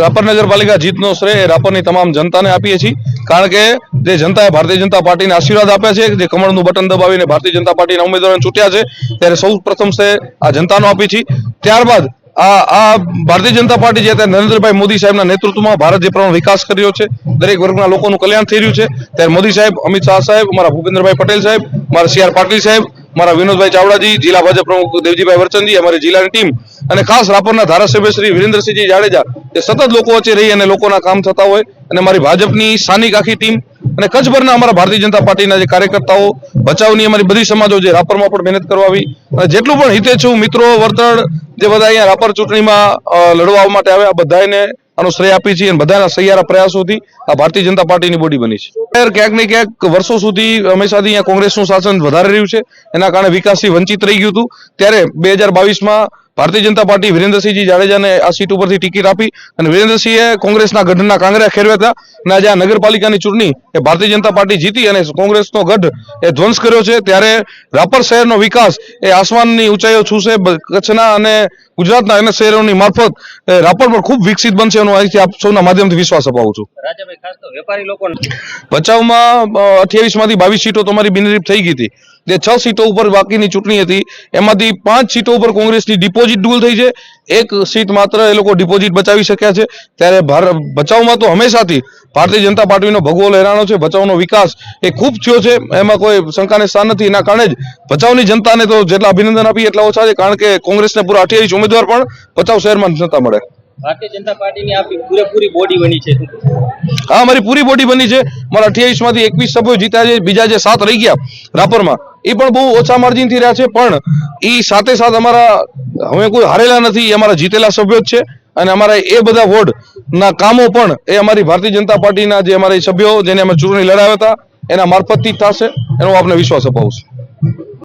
રાપર નગરપાલિકા જીતનો શ્રેય રાપરની તમામ જનતાને આપીએ છીએ. કારણ કે જે જનતાએ ભારતીય જનતા પાર્ટીને આશીર્વાદ આપ્યા છે, જે કમળનું બટન દબાવીને ભારતીય જનતા પાર્ટીના ઉમેદવારોને ચૂંટ્યા છે, ત્યારે સૌ પ્રથમ શ્રેય આ જનતાનો આપી છીએ. ત્યારબાદ આ આ ભારતીય જનતા પાર્ટી જે અત્યારે નરેન્દ્રભાઈ મોદી સાહેબના નેતૃત્વમાં ભારત જે પ્રમાણે વિકાસ કર્યો છે, દરેક વર્ગના લોકોનું કલ્યાણ થઈ રહ્યું છે, ત્યારે મોદી સાહેબ, અમિત શાહ સાહેબ મારા ભૂપેન્દ્રભાઈ પટેલ સાહેબ, મારા સી પાટીલ સાહેબ, મારા વિનોદભાઈ ચાવડાજી, જિલ્લા ભાજપ પ્રમુખ દેવજીભાઈ વરચંદજી, અમારી જિલ્લાની ટીમ અને ખાસ રાપરના ધારાસભ્ય શ્રી વિરેન્દ્રસિંહજી જાડેજા એ સતત લોકો વચ્ચે રહી અને લોકોના કામ થતા હોય, અને મારી ભાજપની સ્થાનિક આખી ટીમ, અને કચ્છભરના અમારા ભારતીય જનતા પાર્ટીના જે કાર્યકર્તાઓ, બચાવની અમારી બધી સમાજો જે રાપરમાં પણ મહેનત કરવા આવી અને જેટલું પણ હિતેચ્છુ મિત્રો વર્તળ જે બધા અહીંયા રાપર ચૂંટણીમાં લડવા માટે આવ્યા બધાને આનો શ્રેય આપી છે અને બધાના સહિયારા પ્રયાસોથી આ ભારતીય જનતા પાર્ટીની બોડી બની છે. ક્યાંક ને ક્યાંક વર્ષો સુધી હંમેશાથી અહીંયા કોંગ્રેસનું શાસન વધારે રહ્યું છે, એના કારણે વિકાસથી વંચિત રહી ગયું હતું. ત્યારે બે હજાર બાવીસમાં ભારતીય જનતા પાર્ટી વિરેન્દ્રસિંહજી જાડેજાને આ સીટ ઉપરથી ટિકિટ આપી અને વિરેન્દ્રસિંહે કોંગ્રેસના ગઢના કાંગરા ખેરવ્યા હતા. અને આજે આ નગરપાલિકાની ચૂંટણી એ ભારતીય જનતા પાર્ટી જીતી અને કોંગ્રેસનો ગઢ એ ધ્વંસ કર્યો છે. ત્યારે રાપર શહેરનો વિકાસ એ આસમાનની ઊંચાઈઓ છૂશે. કચ્છના અને ગુજરાતના અન્ય શહેરોની મારફત રાપર પર ખૂબ વિકસિત બનશે એનો અહીંથી આપ સૌના માધ્યમથી વિશ્વાસ અપાવું છું. બચાવમાં ખાસ તો વેપારી લોકો ભચાઉમાં અઠ્યાવીસમાંથી બાવીસ સીટો તમારી બિનરીફ થઈ ગઈ હતી. જે છ સીટો ઉપર બાકીની ચૂંટણી હતી એમાંથી પાંચ સીટો ઉપર કોંગ્રેસની ડિપોઝિટ ડૂલ થઈ છે. એક સીટ માત્ર એ લોકો ડિપોઝિટ બચાવી શક્યા છે. ત્યારે બચાવમાં તો હંમેશાથી ભારતીય જનતા પાર્ટીનો ભગવો લહેરાણો છે ભચાઉનો વિકાસ એ ખૂબ થયો છે. એમાં કોઈ શંકાને સ્થાન નથી. એના કારણે જ ભચાઉની જનતાને તો જેટલા અભિનંદન આપીએ એટલા ઓછા છે. કારણ કે કોંગ્રેસને પૂરા અઠ્યાવીસ ઉમેદવાર પણ બચાવ શહેરમાં નતા મળે. ભારતીય જનતા પાર્ટીની પૂરેપૂરી બોડી બની છે. હા મારી પૂરી બોડી બની છે. મારા અઠ્યાવીસમાંથી એકવીસ સભ્યો જીત્યા છે. બીજા જે સાત રહી ગયા રાપરમાં એ પણ બહુ ઓછા માર્જિનથી રહ્યા છે, પણ એ સાથે સાથે અમારા હવે કોઈ હારેલા નથી એ અમારા જીતેલા સભ્યો જ છે, અને અમારા એ બધા વોર્ડ ના કામો પણ એ અમારી ભારતીય જનતા પાર્ટીના જે અમારા સભ્યો જેને અમે ચૂંટણી લડાવ્યા હતા, એના મારફતથી થશે, એનો આપને વિશ્વાસ અપાવું છું.